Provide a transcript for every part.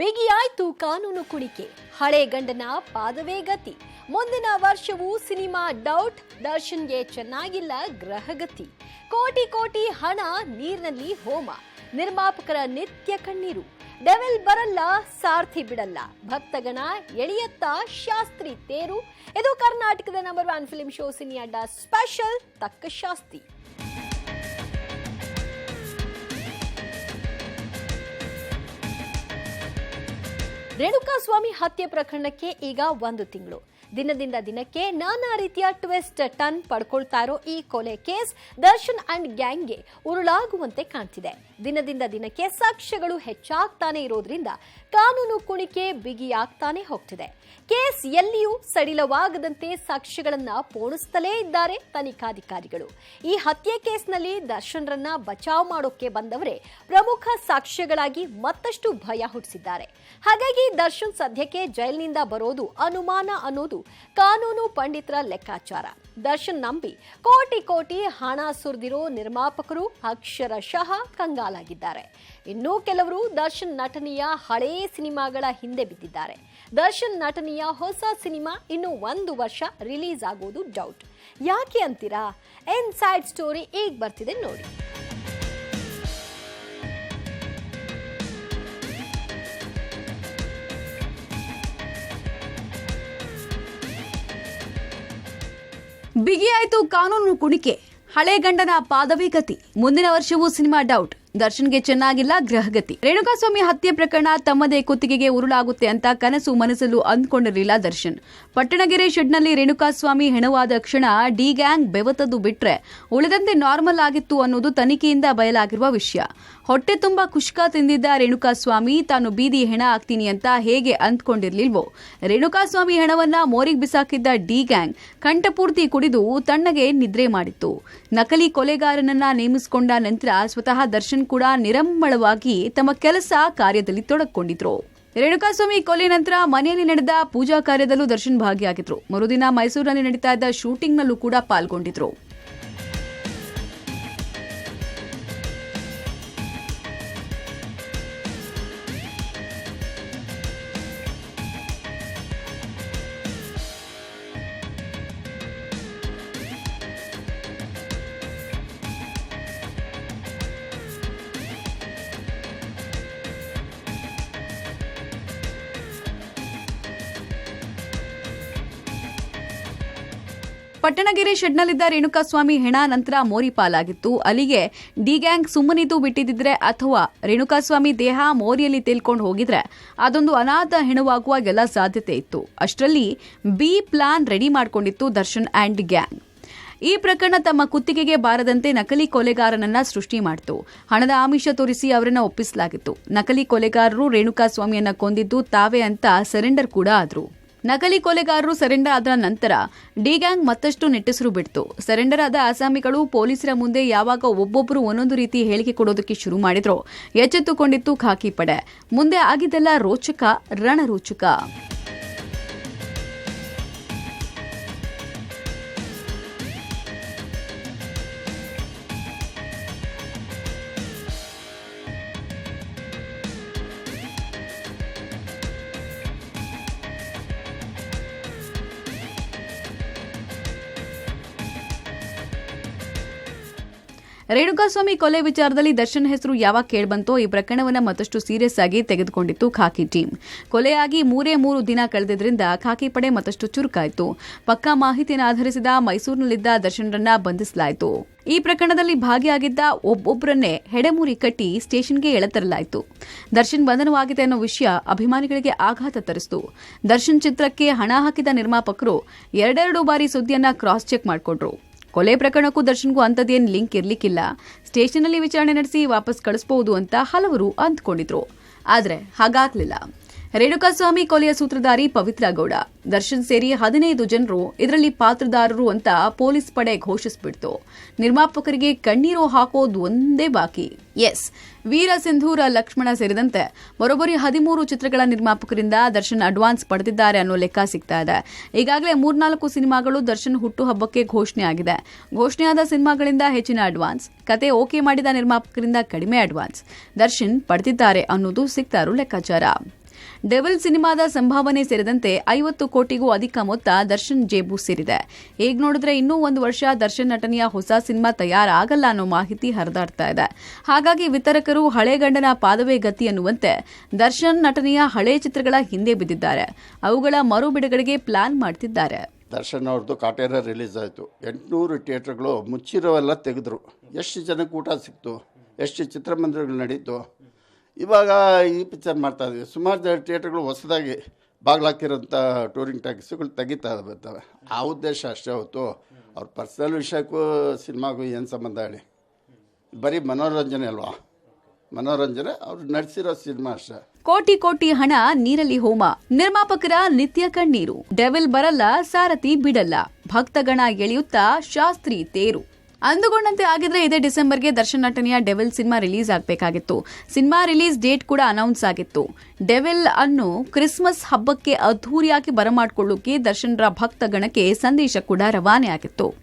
ಬಿಗಿಯಾಯ್ತು ಕಾನೂನು ಕುಣಿಕೆ. ಹಳೆ ಗಂಡನ ಪಾದವೇ ಗತಿ. ಮುಂದಿನ ವರ್ಷವೂ ಸಿನಿಮಾ ಡೌಟ್, ದರ್ಶನ್ಗೆ ಚೆನ್ನಾಗಿಲ್ಲ ಗ್ರಹಗತಿ ಕೋಟಿ ಕೋಟಿ ಹಣ, ನೀರಿನಲ್ಲಿ ಹೋಮ. ನಿರ್ಮಾಪಕರ ನಿತ್ಯ ಕಣ್ಣೀರು. ಡೆವೆಲ್ ಬರಲ್ಲ, ಸಾರ್ಥಿ ಬಿಡಲ್ಲ. ಭಕ್ತಗಣ, ಎಳೆಯತ್ತ ಶಾಸ್ತ್ರಿ ತೇರು. ಇದು ಕರ್ನಾಟಕದ number one film show cine ಅಡ್ಡ ಸ್ಪೆಷಲ್ ತಕ್ಕ ಶಾಸ್ತಿ. ರೇಣುಕಾಸ್ವಾಮಿ ಹತ್ಯೆ ಪ್ರಕರಣಕ್ಕೆ ಈಗ ಒಂದು ತಿಂಗಳು. ದಿನದಿಂದ ದಿನಕ್ಕೆ ನಾನಾ ರೀತಿಯ ಟ್ವಿಸ್ಟ್ ಟರ್ನ್ ಪಡ್ಕೊಳ್ತಾ ಇರೋ ಈ ಕೊಲೆ ಕೇಸ್ ದರ್ಶನ್ ಅಂಡ್ ಗ್ಯಾಂಗ್ಗೆ ಉರುಳಾಗುವಂತೆ ಕಾಣ್ತಿದೆ. ದಿನದಿಂದ ದಿನಕ್ಕೆ ಸಾಕ್ಷ್ಯಗಳು ಹೆಚ್ಚಾಗ್ತಾನೆ ಇರೋದ್ರಿಂದ ಕಾನೂನು ಕುಣಿಕೆ ಬಿಗಿಯಾಗ್ತಾನೆ ಹೋಗ್ತಿದೆ. ಕೇಸ್ ಎಲ್ಲಿಯೂ ಸಡಿಲವಾಗದಂತೆ ಸಾಕ್ಷ್ಯಗಳನ್ನ ಪೋಣಿಸ್ತಲೇ ಇದ್ದಾರೆ ತನಿಖಾಧಿಕಾರಿಗಳು. ಈ ಹತ್ಯೆ ಕೇಸ್ನಲ್ಲಿ ದರ್ಶನ್ರನ್ನ ಬಚಾವ್ ಮಾಡೋಕೆ ಬಂದವರೇ ಪ್ರಮುಖ ಸಾಕ್ಷ್ಯಗಳಾಗಿ ಮತ್ತಷ್ಟು ಭಯ ಹುಟ್ಟಿಸಿದ್ದಾರೆ. ಹಾಗಾಗಿ ದರ್ಶನ್ ಸದ್ಯಕ್ಕೆ ಜೈಲಿನಿಂದ ಬರೋದು ಅನುಮಾನ ಅನ್ನೋದು ಕಾನೂನು ಪಂಡಿತರ ಲೆಕ್ಕಾಚಾರ. ದರ್ಶನ್ ನಂಬಿ ಕೋಟಿ ಕೋಟಿ ಹಣ ಸುರಿದಿರೋ ನಿರ್ಮಾಪಕರು ಅಕ್ಷರಶಃ ಕಂಗಾಲಾಗಿದ್ದಾರೆ. ಇನ್ನೂ ಕೆಲವರು ದರ್ಶನ್ ನಟನೆಯ ಹಳೇ ಸಿನಿಮಾಗಳ ಹಿಂದೆ ಬಿದ್ದಿದ್ದಾರೆ. ದರ್ಶನ್ ನಟನೆಯ ಹೊಸ ಸಿನಿಮಾ ಇನ್ನು ಒಂದು ವರ್ಷ ರಿಲೀಸ್ ಆಗೋದು ಡೌಟ್ ಯಾಕೆ ಅಂತೀರಾ? ಎನ್ ಸೈಡ್ ಸ್ಟೋರಿ ಈಗ ಬರ್ತಿದೆ ನೋಡಿ. ಬಿಗಿಯಾಯಿತು ಕಾನೂನು ಕುಣಿಕೆ. ಹಳೆ ಗಂಡನ ಪಾದವೇ ಮುಂದಿನ ವರ್ಷವೂ ಸಿನಿಮಾ ಡೌಟ್ ದರ್ಶನ್ಗೆ ಚೆನ್ನಾಗಿಲ್ಲ ಗ್ರಹಗತಿ ರೇಣುಕಾಸ್ವಾಮಿ ಹತ್ಯೆ ಪ್ರಕರಣ ತಮ್ಮದೇ ಕುತ್ತಿಗೆಗೆ ಉರುಳಾಗುತ್ತೆ ಅಂತ ಕನಸು ಮನಸ್ಸಲ್ಲೂ ಅಂದ್ಕೊಂಡಿರಲಿಲ್ಲ ದರ್ಶನ್. ಪಟ್ಟಣಗೆರೆ ಶೆಡ್ನಲ್ಲಿ ರೇಣುಕಾಸ್ವಾಮಿ ಹೆಣವಾದ ಕ್ಷಣ ಡಿ ಗ್ಯಾಂಗ್ ಬೆವತದ್ದು ಬಿಟ್ರೆ ಉಳಿದಂತೆ ನಾರ್ಮಲ್ ಆಗಿತ್ತು ಅನ್ನೋದು ತನಿಖೆಯಿಂದ ಬಯಲಾಗಿರುವ ವಿಷಯ. ಹೊಟ್ಟೆ ತುಂಬಾ ಕುಷ್ಕ ತಿಂದಿದ್ದ ರೇಣುಕಾಸ್ವಾಮಿ, ತಾನು ಬೀದಿ ಹೆಣ ಆಗ್ತೀನಿ ಅಂತ ಹೇಗೆ ಅಂದ್ಕೊಂಡಿರ್ಲಿಲ್ವೋ? ರೇಣುಕಾಸ್ವಾಮಿ ಹೆಣವನ್ನ ಮೋರಿಗೆ ಬಿಸಾಕಿದ್ದ ಡಿ ಗ್ಯಾಂಗ್ ಕಂಠಪೂರ್ತಿ ಕುಡಿದು ತಣ್ಣಗೆ ನಿದ್ರೆ ಮಾಡಿತ್ತು. ನಕಲಿ ಕೊಲೆಗಾರನನ್ನ ನೇಮಿಸಿಕೊಂಡ ನಂತರ ಸ್ವತಃ ದರ್ಶನ್ ಕೂಡ ನಿರಂಬಳವಾಗಿ ತಮ್ಮ ಕೆಲಸ ಕಾರ್ಯದಲ್ಲಿ ತೊಡಕೊಂಡಿದ್ರು. ರೇಣುಕಾಸ್ವಾಮಿ ಕೊಲೆ ನಂತರ ಮನೆಯಲ್ಲಿ ನಡೆದ ಪೂಜಾ ಕಾರ್ಯದಲ್ಲೂ ದರ್ಶನ್ ಭಾಗಿಯಾಗಿದ್ರು. ಮರುದಿನ ಮೈಸೂರಿನಲ್ಲಿ ನಡೀತಾ ಇದ್ದ ಶೂಟಿಂಗ್ನಲ್ಲೂ ಕೂಡ ಪಾಲ್ಗೊಂಡಿದ್ರು. ಪಟ್ಟಣಗೆರೆ ಶೆಡ್ನಲ್ಲಿದ್ದ ರೇಣುಕಾಸ್ವಾಮಿ ಹೆಣ ನಂತರ ಮೋರಿ ಪಾಲಾಗಿತ್ತು. ಅಲ್ಲಿಗೆ ಡಿ ಗ್ಯಾಂಗ್ ಸುಮ್ಮನಿದ್ದು ಬಿಟ್ಟಿದ್ದಿದ್ರೆ ಅಥವಾ ರೇಣುಕಾಸ್ವಾಮಿ ದೇಹ ಮೋರಿಯಲ್ಲಿ ತೇಲ್ಕೊಂಡು ಹೋಗಿದ್ರೆ ಅದೊಂದು ಅನಾಥ ಹೆಣವಾಗುವ ಎಲ್ಲ ಸಾಧ್ಯತೆ ಇತ್ತು. ಅಷ್ಟರಲ್ಲಿ ಬಿ ಪ್ಲಾನ್ ರೆಡಿ ಮಾಡಿಕೊಂಡಿತ್ತು ದರ್ಶನ್ ಆ್ಯಂಡ್ ಗ್ಯಾಂಗ್. ಈ ಪ್ರಕರಣ ತಮ್ಮ ಕುತ್ತಿಗೆಗೆ ಬಾರದಂತೆ ನಕಲಿ ಕೊಲೆಗಾರನನ್ನ ಸೃಷ್ಟಿ ಮಾಡಿತು. ಹಣದ ಆಮಿಷ ತೋರಿಸಿ ಅವರನ್ನ ಒಪ್ಪಿಸಲಾಗಿತ್ತು. ನಕಲಿ ಕೊಲೆಗಾರರು ರೇಣುಕಾಸ್ವಾಮಿಯನ್ನ ಕೊಂದಿದ್ದು ತಾವೇ ಅಂತ ಸರೆಂಡರ್ ಕೂಡ ಆದ್ರು. ನಕಲಿ ಕೊಲೆಗಾರರು ಸರೆಂಡರ್ ಆದ ನಂತರ ಡಿ ಗ್ಯಾಂಗ್ ಮತ್ತಷ್ಟು ನೆಟ್ಟಸರು ಬಿಡ್ತು. ಸರೆಂಡರ್ ಆದ ಆಸಾಮಿಗಳು ಪೊಲೀಸರ ಮುಂದೆ ಯಾವಾಗ ಒಬ್ಬೊಬ್ಬರು ಒಂದೊಂದು ರೀತಿ ಹೇಳಿಕೆ ಕೊಡೋದಕ್ಕೆ ಶುರು ಮಾಡಿದ್ರು. ಎಚ್ಚೆತ್ತುಕೊಂಡಿತ್ತು ಖಾಕಿ ಪಡೆ. ಮುಂದೆ ಆಗಿದ್ದೆಲ್ಲ ರೋಚಕ, ರಣರೋಚಕ. ರೇಣುಕಾಸ್ವಾಮಿ ಕೊಲೆ ವಿಚಾರದಲ್ಲಿ ದರ್ಶನ್ ಹೆಸರು ಯಾವಾಗ ಕೇಳ್ಬಂತೋ ಈ ಪ್ರಕರಣವನ್ನ ಮತ್ತಷ್ಟು ಸೀರಿಯಸ್ ಆಗಿ ತೆಗೆದುಕೊಂಡಿತ್ತು ಖಾಕಿ ಟೀಮ್. ಕೊಲೆಯಾಗಿ ಮೂರೇ ಮೂರು ದಿನ ಕಳೆದಿದ್ದರಿಂದ ಖಾಕಿ ಪಡೆ ಮತ್ತಷ್ಟು ಚುರುಕಾಯಿತು. ಪಕ್ಕಾ ಮಾಹಿತಿಯನ್ನು ಆಧರಿಸಿದ ಮೈಸೂರಿನಲ್ಲಿದ್ದ ದರ್ಶನ್ರನ್ನ ಬಂಧಿಸಲಾಯಿತು. ಈ ಪ್ರಕರಣದಲ್ಲಿ ಭಾಗಿಯಾಗಿದ್ದ ಒಬ್ಬೊಬ್ಬರನ್ನೇ ಹೆಡೆಮೂರಿ ಕಟ್ಟಿ ಸ್ಟೇಷನ್ಗೆ ಎಳೆತರಲಾಯಿತು. ದರ್ಶನ್ ಬಂಧನವಾಗಿದೆ ಅನ್ನೋ ವಿಷಯ ಅಭಿಮಾನಿಗಳಿಗೆ ಆಘಾತ ತರಿಸಿತು. ದರ್ಶನ್ ಚಿತ್ರಕ್ಕೆ ಹಣ ಹಾಕಿದ ನಿರ್ಮಾಪಕರು ಎರಡೆರಡು ಬಾರಿ ಸುದ್ದಿಯನ್ನ ಕ್ರಾಸ್ ಚೆಕ್ ಮಾಡಿಕೊಂಡ್ರು. ಕೊಲೆ ಪ್ರಕರಣಕ್ಕೂ ದರ್ಶನ್ಗೂ ಅಂಥದ್ದೇನು ಲಿಂಕ್ ಇರಲಿಕ್ಕಿಲ್ಲ. ಸ್ಟೇಷನ್ನಲ್ಲಿ ವಿಚಾರಣೆ ನಡೆಸಿ ವಾಪಸ್ ಕಳಿಸಬಹುದು ಅಂತ ಹಲವರು ಅಂದ್ಕೊಂಡಿದ್ರು. ಆದರೆ ಹಾಗಾಗ್ಲಿಲ್ಲ. ರೇಣುಕಾಸ್ವಾಮಿ ಕೊಲೆಯ ಸೂತ್ರಧಾರಿ ಪವಿತ್ರ ಗೌಡ. ದರ್ಶನ್ ಸೇರಿ ಹದಿನೈದು ಜನರು ಇದರಲ್ಲಿ ಪಾತ್ರದಾರರು ಅಂತ ಪೊಲೀಸ್ ಪಡೆ ಘೋಷಿಸಿಬಿಡ್ತು. ನಿರ್ಮಾಪಕರಿಗೆ ಕಣ್ಣೀರು ಹಾಕೋದು ಒಂದೇ ಬಾಕಿ. ಎಸ್, ವೀರ ಸಿಂಧೂರ ಲಕ್ಷ್ಮಣ ಸೇರಿದಂತೆ ಬರೋಬ್ಬರಿ ಹದಿಮೂರು ಚಿತ್ರಗಳ ನಿರ್ಮಾಪಕರಿಂದ ದರ್ಶನ್ ಅಡ್ವಾನ್ಸ್ ಪಡೆದಿದ್ದಾರೆ ಅನ್ನೋ ಲೆಕ್ಕ ಸಿಗ್ತಾ ಇದೆ. ಈಗಾಗಲೇ ಮೂರ್ನಾಲ್ಕು ಸಿನಿಮಾಗಳು ದರ್ಶನ್ ಹುಟ್ಟುಹಬ್ಬಕ್ಕೆ ಘೋಷಣೆ ಆಗಿದೆ ಘೋಷಣೆಯಾದ ಸಿನಿಮಾಗಳಿಂದ ಹೆಚ್ಚಿನ ಅಡ್ವಾನ್ಸ್, ಕತೆ ಓಕೆ ಮಾಡಿದ ನಿರ್ಮಾಪಕರಿಂದ ಕಡಿಮೆ ಅಡ್ವಾನ್ಸ್ ದರ್ಶನ್ ಪಡೆದಿದ್ದಾರೆ ಅನ್ನೋದು ಸಿಗ್ತಾ ಇರೋ ಲೆಕ್ಕಾಚಾರ. ಡೆವಿಲ್ ಸಿನಿಮಾದ ಸಂಭಾವನೆ ಸೇರಿದಂತೆ ಐವತ್ತು ಕೋಟಿಗೂ ಅಧಿಕ ಮೊತ್ತ ದರ್ಶನ್ ಜೇಬು ಸೇರಿದೆ. ಈಗ ನೋಡಿದ್ರೆ ಇನ್ನೂ ಒಂದು ವರ್ಷ ದರ್ಶನ್ ನಟನೆಯ ಹೊಸ ಸಿನಿಮಾ ತಯಾರಾಗಲ್ಲ ಅನ್ನೋ ಮಾಹಿತಿ ಹರಿದಾಡ್ತಾ ಇದೆ. ಹಾಗಾಗಿ ವಿತರಕರು ಹಳೆ ಗಂಡನ ಪಾದವೇ ಗತಿ ಅನ್ನುವಂತೆ ದರ್ಶನ್ ನಟನೆಯ ಹಳೆ ಚಿತ್ರಗಳ ಹಿಂದೆ ಬಿದ್ದಿದ್ದಾರೆ. ಅವುಗಳ ಮರು ಬಿಡುಗಡೆಗೆ ಪ್ಲಾನ್ ಮಾಡ್ತಿದ್ದಾರೆ. ದರ್ಶನ್ ಅವ್ರದ್ದು ಕಾಟೇರ ರಿಲೀಸ್ ಆಯಿತು. ಎಂಟುನೂರು ಥಿಯೇಟ್ರ್ಗಳು ಮುಚ್ಚಿರೋವೆಲ್ಲ ತೆಗೆದ್ರು. ಎಷ್ಟು ಜನಕ್ಕೆ ಊಟ ಸಿಕ್ತು? ಎಷ್ಟು ಚಿತ್ರಮಂದಿರಗಳು ನಡೀತು ಇವಾಗ ಈ ಪಿಕ್ಚರ್ ಮಾಡ್ತಾ ಇದ್ದೀವಿ. ಸುಮಾರು ಥಿಯೇಟರ್ಗಳು ಹೊಸದಾಗಿ ಬಾಗ್ಲಾಕಿರೋಂಥ ಟೂರಿಂಗ್ ಟ್ಯಾಕ್ಸಿಗಳು ತೆಗಿತಾ ಬರ್ತವೆ. ಆ ಉದ್ದೇಶ ಅಷ್ಟೇ ಹೊತ್ತು ಅವ್ರ ಪರ್ಸನಲ್ ವಿಷಯಕ್ಕೂ ಸಿನಿಮಾಗೂ ಏನು ಸಂಬಂಧ ಹೇಳಿ? ಬರೀ ಮನೋರಂಜನೆ ಅಲ್ವಾ? ಮನೋರಂಜನೆ, ಅವ್ರು ನಡೆಸಿರೋ ಸಿನಿಮಾ ಅಷ್ಟೇ. ಕೋಟಿ ಕೋಟಿ ಹಣ, ನೀರಲ್ಲಿ ಹೋಮ. ನಿರ್ಮಾಪಕರ ನಿತ್ಯ ಕಣ್ಣೀರು. ಡೆವಿಲ್ ಬರಲ್ಲ, ಸಾರಥಿ ಬಿಡಲ್ಲ. ಭಕ್ತಗಣ ಎಳೆಯುತ್ತಾ ಶಾಸ್ತ್ರಿ ತೇರು. ಅಂದುಕೊಂಡಂತೆ ಆಗಿದ್ರೆ ಇದೇ ಡಿಸೆಂಬರ್ಗೆ ದರ್ಶನ್ ನಟನೆಯ ಡೆವಿಲ್ ಸಿನಿಮಾ ರಿಲೀಸ್ ಆಗಬೇಕಾಗಿತ್ತು. ಸಿನಿಮಾ ರಿಲೀಸ್ ಡೇಟ್ ಕೂಡ ಅನೌನ್ಸ್ ಆಗಿತ್ತು. ಡೆವಿಲ್ ಅನ್ನು ಕ್ರಿಸ್ಮಸ್ ಹಬ್ಬಕ್ಕೆ ಅದ್ಧೂರಿಯಾಗಿ ಬರಮಾಡಿಕೊಳ್ಳೋಕೆ ದರ್ಶನ್ರ ಭಕ್ತಗಣಕ್ಕೆ ಸಂದೇಶ ಕೂಡ ರವಾನೆ ಆಗಿತ್ತು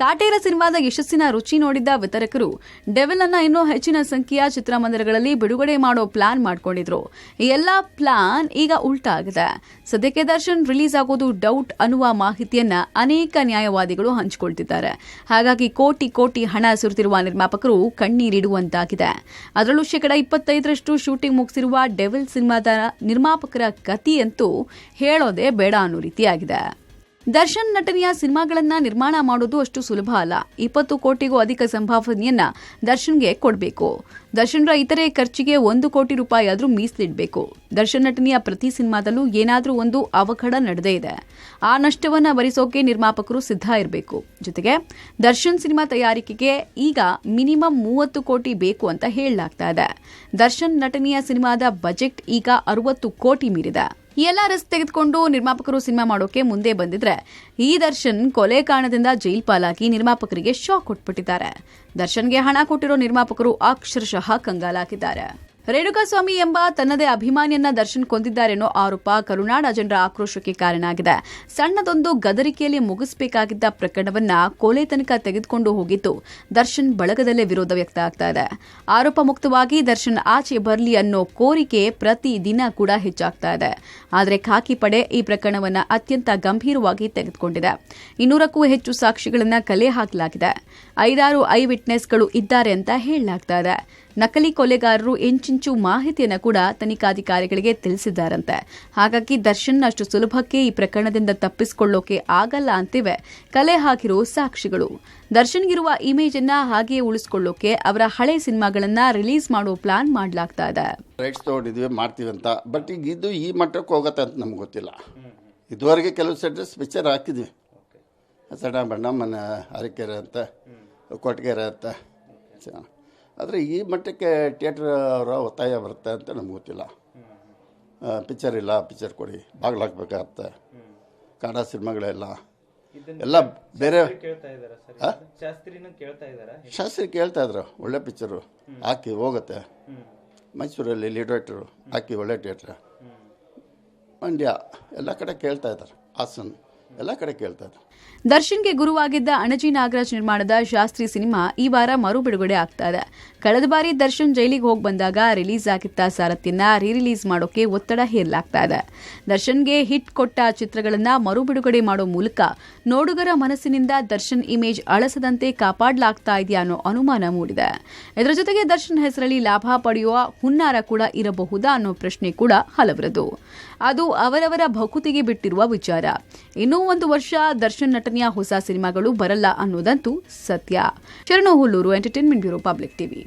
ಕಾಟೇರ ಸಿನಿಮಾದ ಯಶಸ್ಸಿನ ರುಚಿ ನೋಡಿದ್ದ ವಿತರಕರು ಡೆವಿಲ್ ಅನ್ನ ಇನ್ನೂ ಹೆಚ್ಚಿನ ಸಂಖ್ಯೆಯ ಚಿತ್ರಮಂದಿರಗಳಲ್ಲಿ ಬಿಡುಗಡೆ ಮಾಡೋ ಪ್ಲಾನ್ ಮಾಡಿಕೊಂಡಿದ್ರು. ಎಲ್ಲ ಪ್ಲಾನ್ ಈಗ ಉಲ್ಟಾ ಆಗಿದೆ. ಸದ್ಯಕ್ಕೆ ದರ್ಶನ್ ರಿಲೀಸ್ ಆಗೋದು ಡೌಟ್ ಅನ್ನುವ ಮಾಹಿತಿಯನ್ನ ಅನೇಕ ನ್ಯಾಯವಾದಿಗಳು ಹಂಚಿಕೊಳ್ತಿದ್ದಾರೆ. ಹಾಗಾಗಿ ಕೋಟಿ ಕೋಟಿ ಹಣ ಸುರಿತಿರುವ ನಿರ್ಮಾಪಕರು ಕಣ್ಣೀರಿಡುವಂತಾಗಿದೆ. ಅದರಲ್ಲೂ ಶೇಕಡ ಇಪ್ಪತ್ತೈದರಷ್ಟು ಶೂಟಿಂಗ್ ಮುಗಿಸಿರುವ ಡೆವಿಲ್ ಸಿನಿಮಾದ ನಿರ್ಮಾಪಕರ ಗತಿಯಂತೂ ಹೇಳೋದೇ ಬೇಡ ಅನ್ನೋ ರೀತಿಯಾಗಿದೆ. ದರ್ಶನ್ ನಟನೆಯ ಸಿನಿಮಾಗಳನ್ನ ನಿರ್ಮಾಣ ಮಾಡೋದು ಅಷ್ಟು ಸುಲಭ ಅಲ್ಲ. ಇಪ್ಪತ್ತು ಕೋಟಿಗೂ ಅಧಿಕ ಸಂಭಾವನೆಯನ್ನ ದರ್ಶನ್ಗೆ ಕೊಡಬೇಕು. ದರ್ಶನ್ರ ಇತರೆ ಖರ್ಚಿಗೆ ಒಂದು ಕೋಟಿ ರೂಪಾಯಿ ಆದರೂ ಮೀಸಲಿಡಬೇಕು. ದರ್ಶನ್ ನಟನೆಯ ಪ್ರತಿ ಸಿನಿಮಾದಲ್ಲೂ ಏನಾದರೂ ಒಂದು ಅವಘಡ ನಡೆದೇ ಇದೆ. ಆ ನಷ್ಟವನ್ನ ಭರಿಸೋಕೆ ನಿರ್ಮಾಪಕರು ಸಿದ್ಧ ಇರಬೇಕು. ಜೊತೆಗೆ ದರ್ಶನ್ ಸಿನಿಮಾ ತಯಾರಿಕೆಗೆ ಈಗ ಮಿನಿಮಮ್ ಮೂವತ್ತು ಕೋಟಿ ಬೇಕು ಅಂತ ಹೇಳಲಾಗ್ತಾ ಇದೆ. ದರ್ಶನ್ ನಟನೆಯ ಸಿನಿಮಾದ ಬಜೆಟ್ ಈಗ ಅರವತ್ತು ಕೋಟಿ ಮೀರಿದೆ. ಈ ಎಲ್ಲ ರಿಸ್ಕ್ ತೆಗೆದುಕೊಂಡು ನಿರ್ಮಾಪಕರು ಸಿನಿಮಾ ಮಾಡೋಕೆ ಮುಂದೆ ಬಂದಿದ್ರೆ ಈ ದರ್ಶನ್ ಕೊಲೆ ಕಾರಣದಿಂದ ಜೈಲ್ ಪಾಲಾಗಿ ನಿರ್ಮಾಪಕರಿಗೆ ಶಾಕ್ ಕೊಟ್ಬಿಟ್ಟಿದ್ದಾರೆ. ದರ್ಶನ್ಗೆ ಹಣ ಕೊಟ್ಟಿರೋ ನಿರ್ಮಾಪಕರು ಅಕ್ಷರಶಃ ಕಂಗಾಲಾಗಿದ್ದಾರೆ. ರೇಣುಕಾಸ್ವಾಮಿ ಎಂಬ ತನ್ನದೇ ಅಭಿಮಾನಿಯನ್ನ ದರ್ಶನ್ ಕೊಂದಿದ್ದಾರೆನ್ನೋ ಆರೋಪ ಕರುನಾಡ ಜನರ ಆಕ್ರೋಶಕ್ಕೆ ಕಾರಣ ಆಗಿದೆ ಸಣ್ಣದೊಂದು ಗದರಿಕೆಯಲ್ಲಿ ಮುಗಿಸಬೇಕಾಗಿದ್ದ ಪ್ರಕರಣವನ್ನ ಕೊಲೆ ತನಕ ತೆಗೆದುಕೊಂಡು ಹೋಗಿದ್ದು ದರ್ಶನ್ ಬಳಗದಲ್ಲೇ ವಿರೋಧ ವ್ಯಕ್ತ ಆಗ್ತಾ ಇದೆ. ಆರೋಪ ಮುಕ್ತವಾಗಿ ದರ್ಶನ್ ಆಚೆ ಬರಲಿ ಅನ್ನೋ ಕೋರಿಕೆ ಪ್ರತಿ ದಿನ ಕೂಡ ಹೆಚ್ಚಾಗ್ತಾ ಇದೆ. ಆದರೆ ಖಾಕಿ ಪಡೆ ಈ ಪ್ರಕರಣವನ್ನ ಅತ್ಯಂತ ಗಂಭೀರವಾಗಿ ತೆಗೆದುಕೊಂಡಿದೆ. ಇನ್ನೂರಕ್ಕೂ ಹೆಚ್ಚು ಸಾಕ್ಷಿಗಳನ್ನ ಕಲೆ ಹಾಕಲಾಗಿದೆ. ಐದಾರು ಐ ವಿಟ್ನೆಸ್ಗಳು ಇದ್ದಾರೆ ಅಂತ ಹೇಳಲಾಗ್ತಾ ಇದೆ. ನಕಲಿ ಕೊಲೆಗಾರರು ಇಂಚಿಂಚು ಮಾಹಿತಿಯನ್ನು ಕೂಡ ತನಿಖಾಧಿಕಾರಿಗಳಿಗೆ ತಿಳಿಸಿದ್ದಾರಂತೆ. ಹಾಗಾಗಿ ದರ್ಶನ್ ಅಷ್ಟು ಸುಲಭಕ್ಕೆ ಈ ಪ್ರಕರಣದಿಂದ ತಪ್ಪಿಸಿಕೊಳ್ಳೋಕೆ ಆಗಲ್ಲ ಅಂತಿವೆ. ಕಲೆ ಹಾಕಿರೋ ಸಾಕ್ಷಿಗಳು. ದರ್ಶನ್ಗಿರುವ ಇಮೇಜ್ ಅನ್ನ ಹಾಗೆಯೇ ಉಳಿಸಿಕೊಳ್ಳೋಕೆ ಅವರ ಹಳೆ ಸಿನಿಮಾಗಳನ್ನ ರಿಲೀಸ್ ಮಾಡೋ ಪ್ಲಾನ್ ಮಾಡಲಾಗ್ತಾ ಇದೆ. ರೈಟ್ಸ್ ತಗೊಂಡಿದ್ವಿ ಮಾಡ್ತೀವಿ ಅಂತ. ಬಟ್ ಈಗ ಇದು ಈ ಮಟ್ಟಕ್ಕೆ ಹೋಗತ್ತೆ ಅಂತ ನಮ್ಗೆ ಗೊತ್ತಿಲ್ಲ. ಇದುವರೆಗೆ ಕೆಲವು ಸೆಟ್ಸ್ ಪಿಕ್ಚರ್ ಹಾಕಿದ್ವಿ ಸಣ್ಣ ಬಣ್ಣ ಮನೆ ಅರಕೆರೆ ಅಂತ ಕೊಟ್ಟಿಗೆರೆ ಅಂತ. ಆದರೆ ಈ ಮಟ್ಟಕ್ಕೆ ಥಿಯೇಟ್ರ್ ಅವರ ಒತ್ತಾಯ ಬರುತ್ತೆ ಅಂತ ನಮ್ಗೆ ಗೊತ್ತಿಲ್ಲ. ಪಿಕ್ಚರ್ ಇಲ್ಲ ಪಿಕ್ಚರ್ ಕೊಡಿ ಬಾಗಿಲು ಹಾಕ್ಬೇಕಾಗತ್ತೆ ಕನ್ನಡ ಸಿನಿಮಾಗಳೆಲ್ಲ ಎಲ್ಲ ಬೇರೆ ಶಾಸ್ತ್ರಿ ಕೇಳ್ತಾ ಇದ್ರು ಒಳ್ಳೆ ಪಿಕ್ಚರು. ಹಾಕಿ ಹೋಗುತ್ತೆ. ಮೈಸೂರಲ್ಲಿ ಲೀಡರೇಟ್ರು ಹಾಕಿ ಒಳ್ಳೆ ಥಿಯೇಟ್ರ್. ಮಂಡ್ಯ ಎಲ್ಲ ಕಡೆ ಕೇಳ್ತಾ ಇದ್ದಾರೆ. ಹಾಸನ್ ಎಲ್ಲ ಕಡೆ ಕೇಳ್ತಾ ಇದ್ದಾರೆ ದರ್ಶನ್ಗೆ ಗುರುವಾಗಿದ್ದ ಅಣಜಿ ನಾಗರಾಜ್ ನಿರ್ಮಾಣದ ಶಾಸ್ತ್ರಿ ಸಿನಿಮಾ ಈ ವಾರ ಮರು ಬಿಡುಗಡೆ ಆಗ್ತಾ ಇದೆ. ಕಳೆದ ಬಾರಿ ದರ್ಶನ್ ಜೈಲಿಗೆ ಹೋಗಿ ಬಂದಾಗ ರಿಲೀಸ್ ಆಗಿದ್ದ ಸಾರಥ್ಯನ ರೀ ರಿಲೀಸ್ ಮಾಡೋಕೆ ಒತ್ತಡ ಹೇರಲಾಗ್ತಾ ಇದೆ. ದರ್ಶನ್ಗೆ ಹಿಟ್ ಕೊಟ್ಟ ಚಿತ್ರಗಳನ್ನ ಮರು ಬಿಡುಗಡೆ ಮಾಡೋ ಮೂಲಕ ನೋಡುಗರ ಮನಸ್ಸಿನಿಂದ ದರ್ಶನ್ ಇಮೇಜ್ ಅಳಸದಂತೆ ಕಾಪಾಡಲಾಗ್ತಾ ಇದೆಯಾ ಅನ್ನೋ ಅನುಮಾನ ಮೂಡಿದೆ. ಇದರ ಜೊತೆಗೆ ದರ್ಶನ್ ಹೆಸರಲ್ಲಿ ಲಾಭ ಪಡೆಯುವ ಹುನ್ನಾರ ಕೂಡ ಇರಬಹುದಾ ಅನ್ನೋ ಪ್ರಶ್ನೆ ಕೂಡ ಹಲವರದು. ಅದು ಅವರವರ ಭಕುತಿಗೆ ಬಿಟ್ಟಿರುವ ವಿಚಾರ. ಇನ್ನೂ ಒಂದು ವರ್ಷ ದರ್ಶನ್ ನಟನೆಯ ಹೊಸ ಸಿನಿಮಾಗಳು ಬರಲ್ಲ ಅನ್ನೋದಂತೂ ಸತ್ಯ. Sharanu Hulluru entertainment bureau public TV